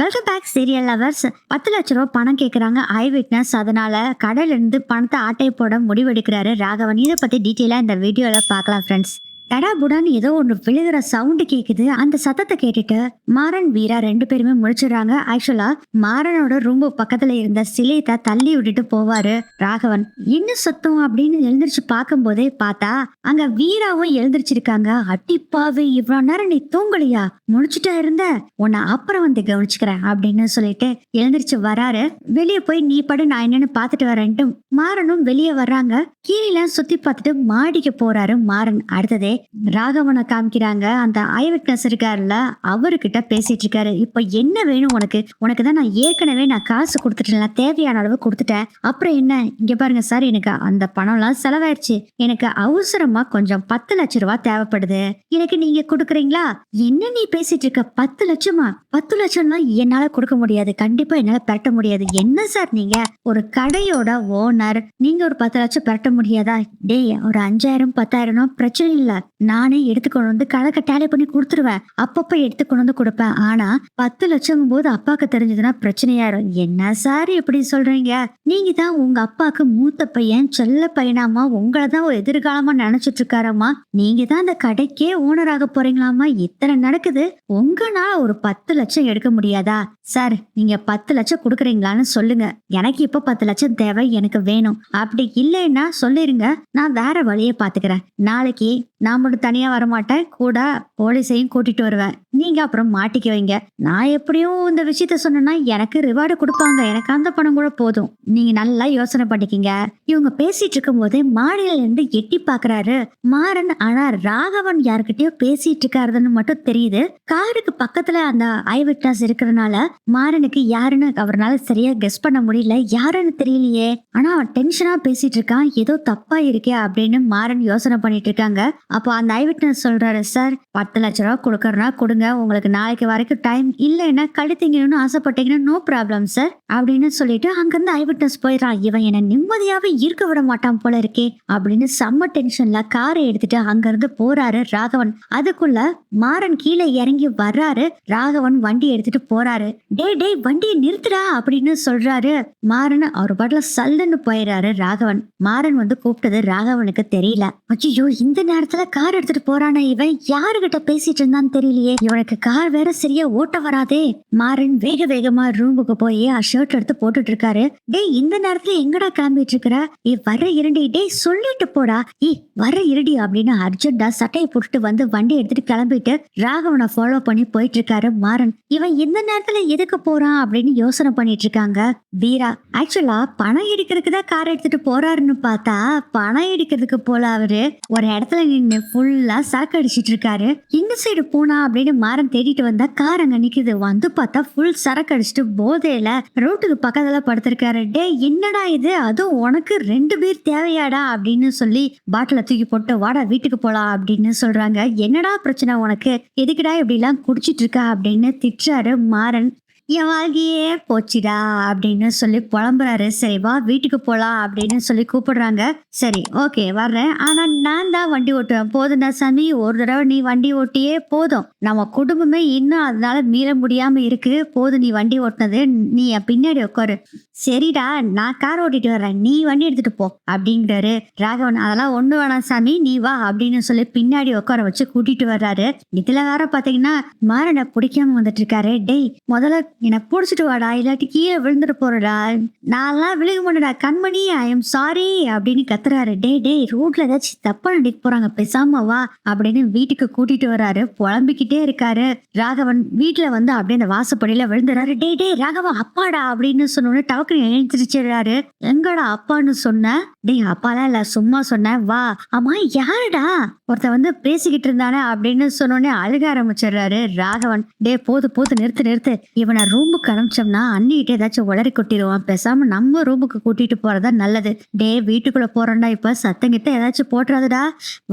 Welcome back serial lovers பத்து லட்ச ரூபா பணம் கேட்குறாங்க ஐ விட்னஸ் அதனால கடையில இருந்து பணத்தை ஆட்டை போட முடிவெடுக்கிறாரு ராகவன். இதை பத்தி டீட்டெயிலாக இந்த வீடியோல பார்க்கலாம் ஃப்ரெண்ட்ஸ் டடா புடான்னு ஏதோ ஒன்று விழுகிற சவுண்டு கேட்குது அந்த சத்தத்தை கேட்டுட்டு மாறன் வீரா ரெண்டு பேருமே முழிச்சிடுறாங்க. ஆக்சுவலா மாறனோட ரொம்ப பக்கத்துல இருந்த சிலையத்தை தள்ளி விட்டுட்டு போவாரு ராகவன். என்ன சத்தம் அப்படின்னு எழுந்திருச்சு பார்க்கும்போதே பார்த்தா அங்க வீராவும் எழுந்திரிச்சிருக்காங்க. அட்டிப்பாவே இவ்வளவு நேரம் நீ தூங்கலையா? முடிச்சுட்டா இருந்த? உன்னை அப்புறம் வந்து கவனிச்சுக்கிறேன் அப்படின்னு சொல்லிட்டு எழுந்திரிச்சு வராரு. வெளியே போய் நீ படு நான் என்னன்னு பார்த்துட்டு வரேன்ட்டு மாறனும் வெளியே வர்றாங்க. கீழே சுத்தி பார்த்துட்டு மாடிக்கு போறாரு மாறன். அடுத்ததே ராகவனை காமிக்கிறாங்க. அந்த ஐ விட்னஸ் இருக்காருல்ல அவர்கிட்ட பேசிட்டு இருக்காரு. இப்ப என்ன வேணும் உனக்கு? உனக்கு தான் நான் ஏற்கனவே நான் காசு கொடுத்துட்டேன் தேவையான அளவு கொடுத்துட்டேன். அப்புறம் என்ன? இங்க பாருங்க சார் எனக்கு அந்த பணம்லாம் செலவாயிருச்சு. எனக்கு அவசரமா கொஞ்சம் பத்து லட்ச ரூபா தேவைப்படுது. எனக்கு நீங்க கொடுக்குறீங்களா? என்ன நீ பேசிட்டு இருக்க? பத்து லட்சமா? பத்து லட்சம்லாம் என்னால கொடுக்க முடியாது. கண்டிப்பா என்னால பெரட்ட முடியாது. என்ன சார் நீங்க? ஒரு கடையோட ஓனர் நீங்க ஒரு பத்து லட்சம் பெரட்ட முடியாதா? டேய் ஒரு அஞ்சாயிரம் பத்தாயிரம் பிரச்சனை இல்லை. நானே எடுத்து கொண்டு வந்து கணக்கை டேலி பண்ணி கொடுத்துருவேன். அப்பப்ப எடுத்துக்கொண்டு வந்து கொடுப்பேன். ஆனா பத்து லட்சம் போது அப்பாக்கு தெரிஞ்சதுன்னா பிரச்சனையாயிரும். என்ன சார் இப்படி சொல்றீங்க? நீங்க தான் உங்க அப்பாக்கு மூத்த பையன் செல்ல பையனாமா? உங்களை தான் ஒரு எதிர்காலமா நினைச்சிட்டு இருக்காராமா நீங்க தான் அந்த கடைக்கே ஓனராக போறீங்களாமா இத்தனை நடக்குது. உங்களால ஒரு பத்து லட்சம் எடுக்க முடியாதா? சார் நீங்க பத்து லட்சம் கொடுக்குறீங்களான்னு சொல்லுங்க. எனக்கு இப்ப பத்து லட்சம் தேவை எனக்கு வேணும். அப்படி இல்லைன்னா சொல்லிருங்க. நான் வேற வழியை பாத்துக்கிறேன் நாளைக்கு நான் நான் மட்டும் தனியா வரமாட்டேன். கூட போலீஸையும் கூட்டிட்டு வருவேன். நீங்க அப்புறம் மாட்டிக்க வைங்க. நான் எப்படியும் இந்த விஷயத்த சொன்னேன்னா எனக்கு ரிவார்டு கொடுப்பாங்க. எனக்கு அந்த பணம் கூட போதும். நீங்க நல்லா யோசனை பண்ணிக்கிங்க. இவங்க பேசிட்டு இருக்கும் போதே மாடியில இருந்து எட்டி பாக்குறாரு. மாறன் ஆனா ராகவன் யாருக்கிட்டயோ பேசிட்டு இருக்காருன்னு மட்டும் தெரியுது. காருக்கு பக்கத்துல அந்த ஐ விட்னஸ் இருக்கிறனால மாறனுக்கு யாருன்னு அவரால் சரியா கெஸ் பண்ண முடியல. யாருன்னு தெரியலையே. ஆனா அவன் டென்ஷனா பேசிட்டு இருக்கான். ஏதோ தப்பா இருக்கே அப்படின்னு மாறன் யோசனை பண்ணிட்டு இருக்காங்க. அப்போ அந்த ஐ விட்னஸ் சொல்றாரு சார் பத்து லட்ச ரூபா கொடுக்கறனா கொடுங்க. உங்களுக்கு நாளைக்கு வரைக்கும் டைம் இல்லைன்னா கழுத்திங்கன்னு ஆசைப்பட்டீங்கன்னா நோ ப்ராப்ளம் சார் அப்படின்னு சொல்லிட்டு அங்கிருந்து ஐ விட்னஸ் போயிடறான். இவன் என்ன நிம்மதியாவே இருக்க விட மாட்டான் போல இருக்கே அப்படின்னு செம்ம டென்ஷன்ல காரை எடுத்துட்டு அங்கிருந்து போறாரு ராகவன். அதுக்குள்ள மாறன் கீழே இறங்கி வர்றாரு. ராகவன் வண்டி எடுத்துட்டு போறாரு. டே டேய் வண்டியை நிறுத்துடா அப்படின்னு சொல்றாரு மாறன். அவர் பாட்டுல சல்லுன்னு போயிடுறாரு ராகவன். மாறன் வந்து கூப்பிட்டது ராகவனுக்கு தெரியல. ஐயோ இந்த நேரத்துல கார் எடுத்துட்டு போறானே இவன்? யாருகிட்ட பேசிட்டு இருந்தான்னு தெரியலையே. இவனுக்கு கார் வேற சரியா ஓட்ட வராதே. மாறன் வேக வேகமா ரூமுக்கு போய் ஷர்ட் எடுத்து போட்டுட்டு இருக்காரு. டேய் இந்த நேரத்துல எங்கடா கிளம்பிட்டு இருக்கிற? ஏ வர இருடி. டேய் சொல்லிட்டு போடா. ஏ வர இருடி அப்படின்னு அர்ஜென்டா சட்டையை போட்டுட்டு வந்து வண்டி எடுத்துட்டு கிளம்பிட்டு ராகவனை ஃபாலோ பண்ணி போயிட்டு இருக்காரு மாறன். இவன் இந்த நேரத்துல எதுக்கு போறான்? அப்படின்னு யோசனை பண்ணிட்டு இருக்காங்க வீரா. ஆக்சுவலா பணம் எடுக்கிறதுக்கு தான் கார் எடுத்துட்டு போறாருன்னு பார்த்தா பணம் எடுக்கிறதுக்கு போல அவரு. ஒரு இடத்துல நின்று ஃபுல்லா சரக்கு அடிச்சிட்டு இருக்காரு இந்த சைடு போனா அப்படின்னு மாறன் தேடிட்டு வந்தா கார் அங்க நிக்குது. வந்து பார்த்தா ஃபுல் சரக்கு அடிச்சிட்டு போதையில ரோட்டுக்கு பக்கத்துல படுத்திருக்காரு. டே என்னடா இது? அதுவும் உனக்கு ரெண்டு பேர் தேவையாடா? அப்படின்னு சொல்லி பாட்டில தூக்கி போட்டு வாடா வீட்டுக்கு போலாம் அப்படின்னு சொல்றாங்க. என்னடா பிரச்சனை உனக்கு? எதுக்குடா இப்படி எல்லாம் குடிச்சிட்டு இருக்கா அப்படின்னு திட்டுறாரு மாறன். என் வாழ்க்கையே போச்சுடா அப்படின்னு சொல்லி புலம்புறாரு. சரி வா வீட்டுக்கு போலாம் அப்படின்னு சொல்லி கூப்பிடுறாங்க. சரி ஓகே வர்றேன். ஆனா நான் தான் வண்டி ஓட்டுவேன். போதும்டா சாமி ஒரு தடவை நீ வண்டி ஓட்டியே போதும். நம்ம குடும்பமே இன்னும் அதனால மீற முடியாம இருக்கு. போதும் நீ வண்டி ஓட்டினது நீ என் பின்னாடி உட்காரு. சரிடா நான் கார் ஓட்டிட்டு வர்றேன். நீ வண்டி எடுத்துட்டு போ அப்படிங்கிறாரு ராகவன் அதெல்லாம் ஒண்ணு வேணாம் சாமி நீ வா அப்படின்னு சொல்லி பின்னாடி உட்கார வச்சு கூட்டிட்டு வர்றாரு. இதுல வேற பாத்தீங்கன்னா மாறனை பிடிக்காம வந்துட்டு இருக்காரு டேய் முதல்ல என்னை பிடிச்சிட்டு வாடா இல்லாட்டி கீழே விழுந்துட்டு போறடா. நான்லாம் விழுக மாட்டேடா கண்மணி ஐ எம் சாரி அப்படின்னு கத்துறாரு. டே டேய் ரோட்ல ஏதாச்சும் தப்பா நடிக்க போறாங்க பேசாம வா அப்படின்னு வீட்டுக்கு கூட்டிட்டு வர்றாரு. புலம்பிக்கிட்டே இருக்காரு. ராகவன் வீட்டுல வந்து அப்படியே அந்த வாசப்படியில விழுந்துறாரு. டே டே ராகவா அப்பாடா அப்படின்னு சொன்னோன்னு டவக்குன்னு எழுந்திரிச்சிடுறாரு. எங்கடா அப்பான்னு சொன்ன? டேய் அப்பாலாம் இல்ல சும்மா சொன்னேன் வா. ஆமா யாருடா? ஒருத்தன் வந்து பேசிக்கிட்டு இருந்தானே அப்படின்னு சொன்னோடனே அழுக ஆரம்பிச்சிடுறாரு ராகவன். டே போது போது நிறுத்து நிறுத்து. இவனை ரூமுக்கு அனுப்பிச்சோம்னா அண்ணிகிட்ட ஏதாச்சும் உளறி கொட்டிடுவான். பேசாம நம்ம ரூமுக்கு கூட்டிட்டு போறதா நல்லது. டே வீட்டுக்குள்ள போறோம்டா இப்ப. சத்தங்கிட்ட ஏதாச்சும் போட்டுறாதுடா.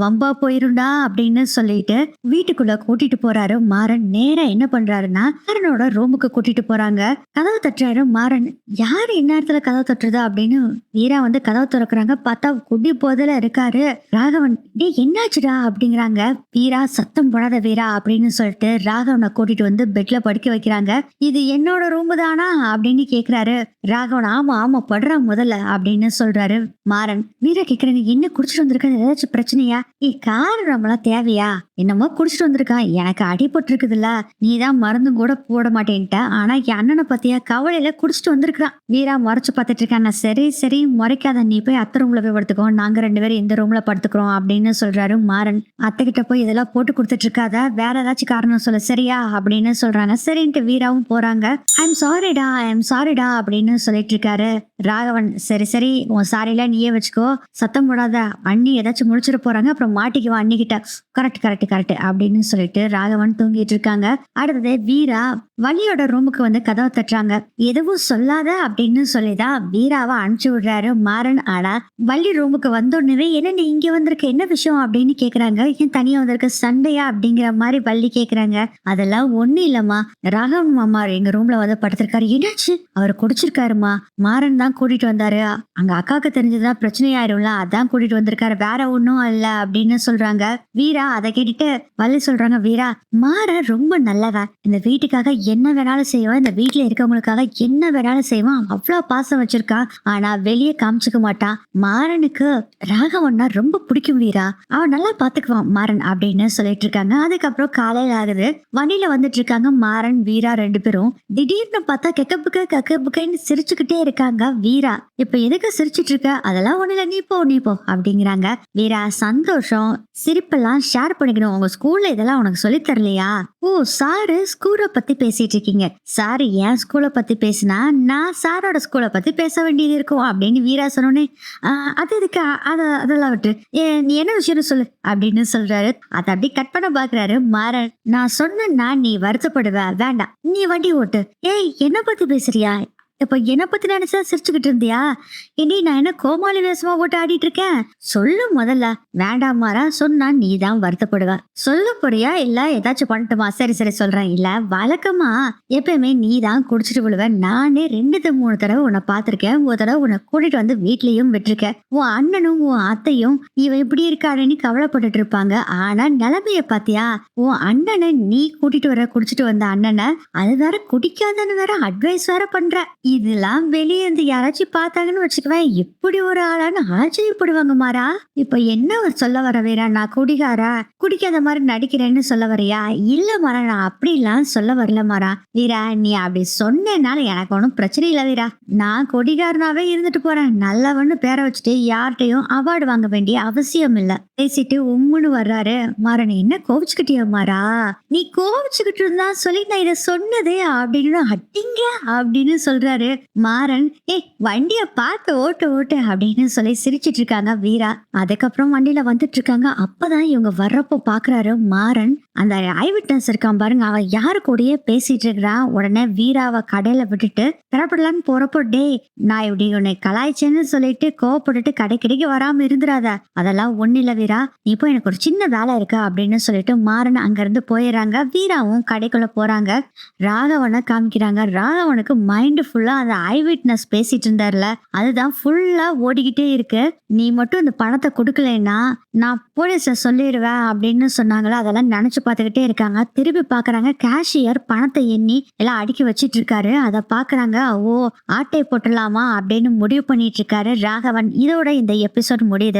வம்பா போயிருண்டா அப்படின்னு சொல்லிட்டு வீட்டுக்குள்ள கூட்டிட்டு போறாரு மாறன். நேரா என்ன பண்றாருன்னா மாறனோட ரூமுக்கு கூட்டிட்டு போறாங்க. கதவு தட்டுறாரு மாறன். யார் இந்நேரத்துல கதவு தொட்டுறதா அப்படின்னு வீரா வந்து கதவு திறக்கிறாங்க. பார்த்தா குடி போதில் இருக்காரு. ராகவன் டே என்னாச்சுடா? அப்படிங்கிறாங்க. வீரா சத்தம் போடாத வீரா அப்படின்னு சொல்லிட்டு ராகவனை கூட்டிட்டு வந்து பெட்ல படுக்க வைக்கிறாங்க. இது என்னோட ரூம் தானா? அப்படின்னு கேக்குறாரு. ராகவன் ஆமா ஆமா படுறா முதல்ல அப்படின்னு சொல்றாரு மாறன். வீரா கேக்குறாங்க என்ன குடிச்சிட்டு வந்திருக்க? ஏதாச்சும் பிரச்சனையா? ஏ காரணம்லாம் தேவையா? என்னமோ குடிச்சிட்டு வந்திருக்கான் எனக்கு அடிபட்டிருக்குதுல்ல நீ தான் மருந்தும் கூட போட மாட்டேன்ட்ட. ஆனா என் அண்ணனை பத்தியா கவலையில குடிச்சிட்டு வந்திருக்கான் வீரா மறைச்சு பார்த்துட்டு இருக்கான் சரி சரி முறைக்காத. நீ போய் அத்தை ரூம்ல போய் படுத்துக்கோ. நாங்க ரெண்டு பேரும் இந்த ரூம்ல படுத்துக்கிறோம் அப்படின்னு சொல்றாரு மாறன். அத்தை கிட்ட போய் இதெல்லாம் போட்டு கொடுத்துட்டு இருக்காத வேற ஏதாச்சும் காரணம் சொல்ல. சரியா? அப்படின்னு சொல்றாங்க. சரின்ட்டு வீராவும் போறாங்க. ஐம் சாரிடா ஐம் சாரிடா அப்படின்னு சொல்லிட்டு இருக்காரு ராகவன். சரி சரி உன் சாரில நீயே வச்சுக்கோ. சத்தம் போடாத. அண்ணி ஏதாச்சும் முடிச்சிட போறாங்க. அப்புறம் மாட்டிக்குவா அண்ணி கிட்ட கரெக்ட் கரெக்ட். கரெக்ட் அப்படின்னு சொல்லிட்டு ராகவன் தூங்கிட்டு இருக்காங்க. அடுத்தது வீரா வள்ளியோட ரூமுக்கு வந்து கதவை தட்டுறாங்க. எதுவும் சொல்லாத அப்படின்னு சொல்லிதான் வீராவை அனுப்பிச்சு விடுறாரு மாறன். ஆனா வள்ளி ரூமுக்கு வந்தோடனே என்ன நீ இங்க வந்திருக்க? என்ன விஷயம்? அப்படின்னு கேக்குறாங்க. ஏன் தனியா வந்திருக்க? சண்டையா? அப்படிங்கிற மாதிரி வள்ளி கேக்குறாங்க. அதெல்லாம் ஒண்ணு இல்லம்மா. ராகவன் மாமா எங்க ரூம்ல வந்து படுத்திருக்காரு. என்னாச்சு? அவர் குடிச்சிருக்காருமா? மாறன் தான் கூட்டிட்டு வந்தாரு. அங்க அக்காவுக்கு தெரிஞ்சதுதான் பிரச்சனையாயிரும்ல. அதான் கூட்டிட்டு வந்திருக்காரு. வேற ஒன்றும் இல்ல அப்படின்னு சொல்றாங்க. வீரா அதை கேட்டுட்டு வள்ளி சொல்றாங்க வீரா மாறன் ரொம்ப நல்லவ. இந்த வீட்டுக்காக என்ன வேணாலும் செய்வான் இந்த வீட்டுல இருக்கவங்களுக்காக என்ன வேணாலும் செய்வான் அவ்வளவு பாசம் வச்சிருக்கான் ஆனா வெளியே காமிச்சுக்க மாட்டான் மாறனுக்கு ராகவன்னா ரொம்ப பிடிக்கும் வீரா. அவன் நல்லா பாத்துக்குவான் மாறன் அப்படின்னு சொல்லிட்டு இருக்காங்க. அதுக்கப்புறம் காலையில ஆகுது. வண்டியில வந்துட்டு இருக்காங்க மாறன் வீரா ரெண்டு பேரும். திடீர்னு பார்த்தா கெக்கப்புக்க கக்கப்புக்கன்னு சிரிச்சுக்கிட்டே இருக்காங்க வீரா. இப்ப எதுக்கு சிரிச்சிட்டு இருக்க? அதெல்லாம் ஒண்ணுல நீ போ நீ போ அப்படிங்கிறாங்க. வீரா சந்தோஷம் சிரிப்பெல்லாம் ஷேர் பண்ணிக்கணும். உங்க ஸ்கூல்ல இதெல்லாம் உனக்கு சொல்லி தரலையா? ஓ சாரு ஸ்கூலை பத்தி பேசிட்டு இருக்கீங்க. சாரு என் ஸ்கூலை பத்தி பேசினா நான் சாரோட ஸ்கூலை பத்தி பேச வேண்டியது இருக்கும் அப்படின்னு வீரா சொன்னோன்னே அது இதுக்கு அத அதெல்லாம் விட்டு. ஏ, நீ என்ன விஷயம் சொல்லு அப்படின்னு சொல்றாரு. அதை அப்படி கட் பண்ண பாக்குறாரு மாறன். நான் சொன்னா நீ வருத்தப்படுவ. வேண்டாம். நீ வண்டி ஓட்டு. ஏய் என்ன பத்தி பேசுறியா? இப்ப என்ன பத்தி நினைச்சா சிரிச்சுக்கிட்டு இருந்தியா? இனி நான் என்ன கோமாளி வேஷமா போட்டு ஆடிட்டு இருக்கேன்? சொல்லு முதல்ல. வேண்டாம் மாறா சொன்னா நீ தான் வருத்தப்படுவ. சொல்ல போறியா இல்ல ஏதாச்சும் பண்ணட்டுமா? சரி சரி சொல்றேன். இல்ல வழக்கமா எப்பயுமே நீ தான் குடிச்சிட்டு விழுவ. நானே ரெண்டு மூணு தடவை உன்னை பார்த்திருக்கேன். ஒரு தடவை உன்னை கூட்டிட்டு வந்து வீட்லயும் விட்டுருக்கேன். உன் அண்ணனும் உன் அத்தையும் இவன் இப்படி இருக்காருன்னு கவலைப்பட்டுட்டு இருப்பாங்க. ஆனா நிலைமைய பாத்தியா? உன் அண்ணனை நீ கூட்டிட்டு வர குடிச்சிட்டு வந்த அண்ணனை அது வேற குடிக்காதன்னு வேற அட்வைஸ் வேற பண்ற. இதெல்லாம் வெளியே இருந்து யாராச்சும் பார்த்தாங்கன்னு வச்சுக்குவேன் எப்படி ஒரு ஆளான்னு ஆச்சரியப்படுவாங்க மாறா. இப்ப என்ன சொல்ல வர வீரா நான் குடிகாரா? குடிக்காத மாதிரி நடிக்கிறேன்னு சொல்ல வரையா? இல்ல மாறா நான் அப்படிலாம் சொல்ல வரல மாறா. வீரா நீ அப்படி சொன்னேனால எனக்கு ஒன்றும் பிரச்சனை இல்லை வீரா நான் கொடிகாரனாவே இருந்துட்டு போறேன். நல்லவன்னு பேரை வச்சுட்டு யார்கிட்டையும் அவார்டு வாங்க வேண்டிய அவசியம் இல்லை. பேசிட்டு உம்முன்னு வர்றாரு. மாறா நீ என்ன கோவிச்சுக்கிட்டியா மாறா? நீ கோவிச்சுக்கிட்டு இருந்தா சொல்லி நான் இதை சொன்னதே அப்படின்னு அட்டிங்க அப்படின்னு சொல்றாரு. மாறன் ஏய் வண்டிய பார்த்து ஓட்டு ஓட்டு அப்படின்னு சொல்லி சிரிச்சிட்டு இருக்காங்க வீரா. அதுக்கப்புறம் வண்டியில வந்துட்டு இருக்காங்க. அப்பதான் இவங்க வர்றப்போ பாக்குறாரு மாறன். அந்த ஐ விட்னஸ் இருக்கான் பாருங்க அவன் யாரு கூடயே பேசிட்டு இருக்கிறா? உடனே வீராவை கடையில விட்டுட்டு புறப்படலான்னு போறப்போ டேய் நான் இப்படி உன்னை கலாய்ச்சேன்னு சொல்லிட்டு கோவப்பட்டுட்டு கடைக்கடைக்கு வராம இருந்துராத அதெல்லாம் ஒண்ணு இல்ல வீரா. நீ எனக்கு ஒரு சின்ன வேலை இருக்கு அப்படின்னு சொல்லிட்டு மாறன் அங்க இருந்து போயிடுறாங்க. வீராவும் கடைக்குள்ள போறாங்க. ராகவனை காமிக்கிறாங்க. ராகவனுக்கு மைண்ட் ஃபுல்லா அந்த ஐ விட்னஸ் பேசிட்டு இருந்தார்ல அதுதான் ஃபுல்லா ஓடிக்கிட்டே இருக்கு. நீ மட்டும் இந்த பணத்தை கொடுக்கலைன்னா நான் போலீஸ சொல்லிடுவேன் அப்படின்னு சொன்னாங்களா? அதெல்லாம் நினைச்சு பார்த்துக்கிட்டே இருக்காங்க. திருப்பி பாக்குறாங்க கேஷியர் பணத்தை எண்ணி எல்லாம் அடுக்கி வச்சிட்டு இருக்காரு. அதை பாக்குறாங்க ஓ ஆட்டை போட்டலாமா? அப்படின்னு முடிவு பண்ணிட்டு இருக்காரு ராகவன். இதோட இந்த எபிசோட் முடியுது.